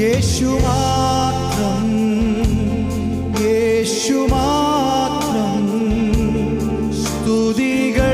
യേശു മാത്രം യേശു മാത്രം സ്തുതികൾ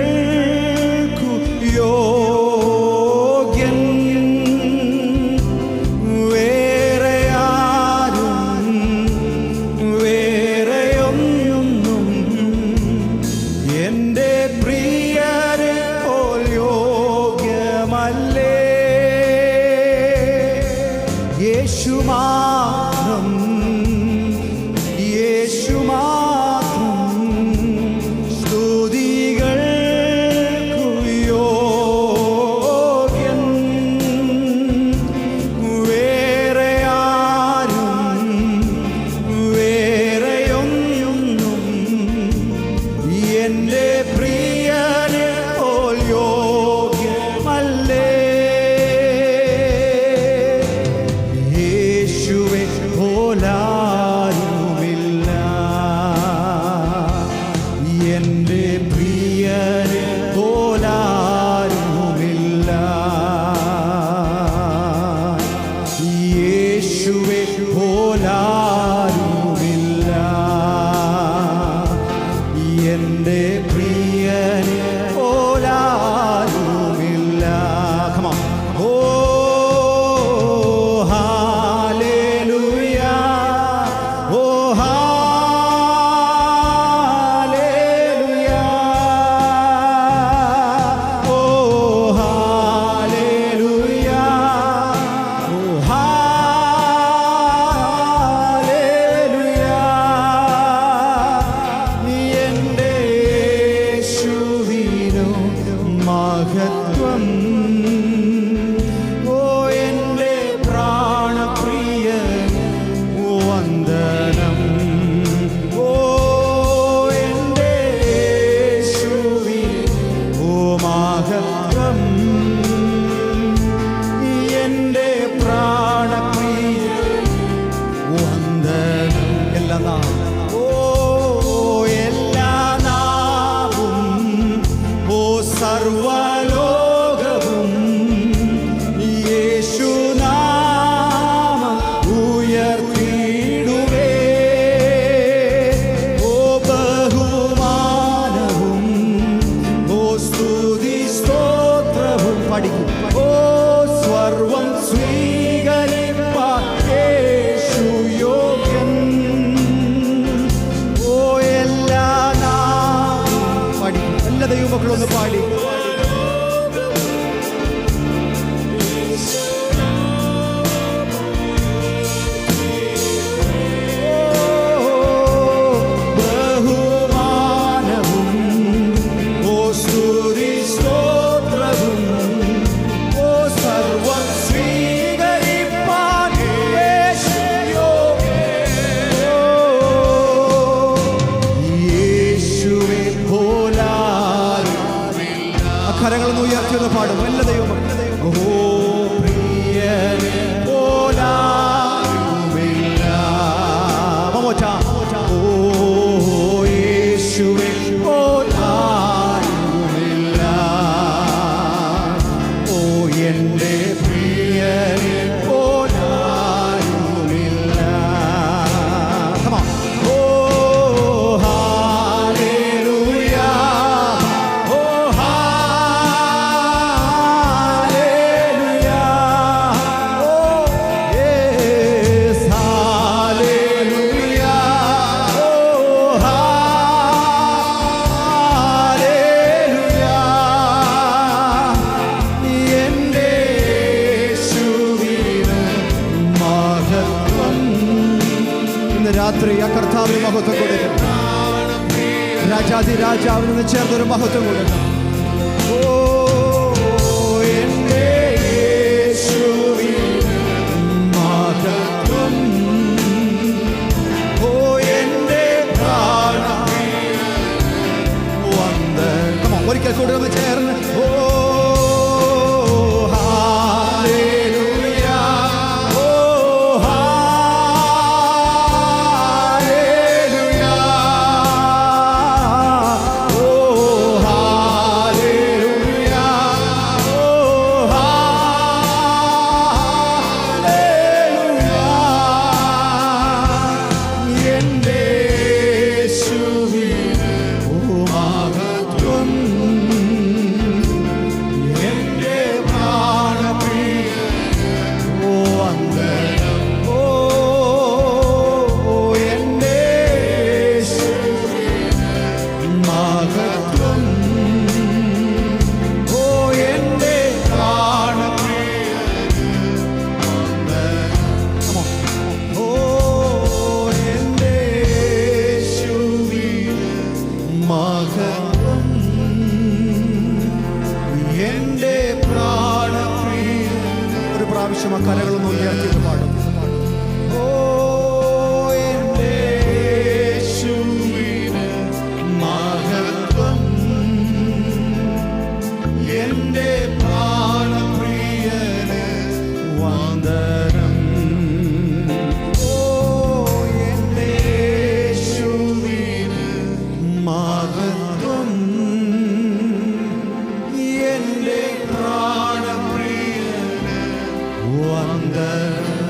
Marwah കരങ്ങളൊന്ന് ഉയർത്തിയൊന്ന് പാടും. വല്ല ദൈവം ഓ പ്രിയ ഓലാ ഓ യേശുവേ. ഇന്ന് രാത്രി ആ കർത്താവിന് മഹത്വം കൊടുക്കണം രാജാതി രാജാവിന് ചേർന്നൊരു മഹത്വം കൊടുക്കണം Father. longer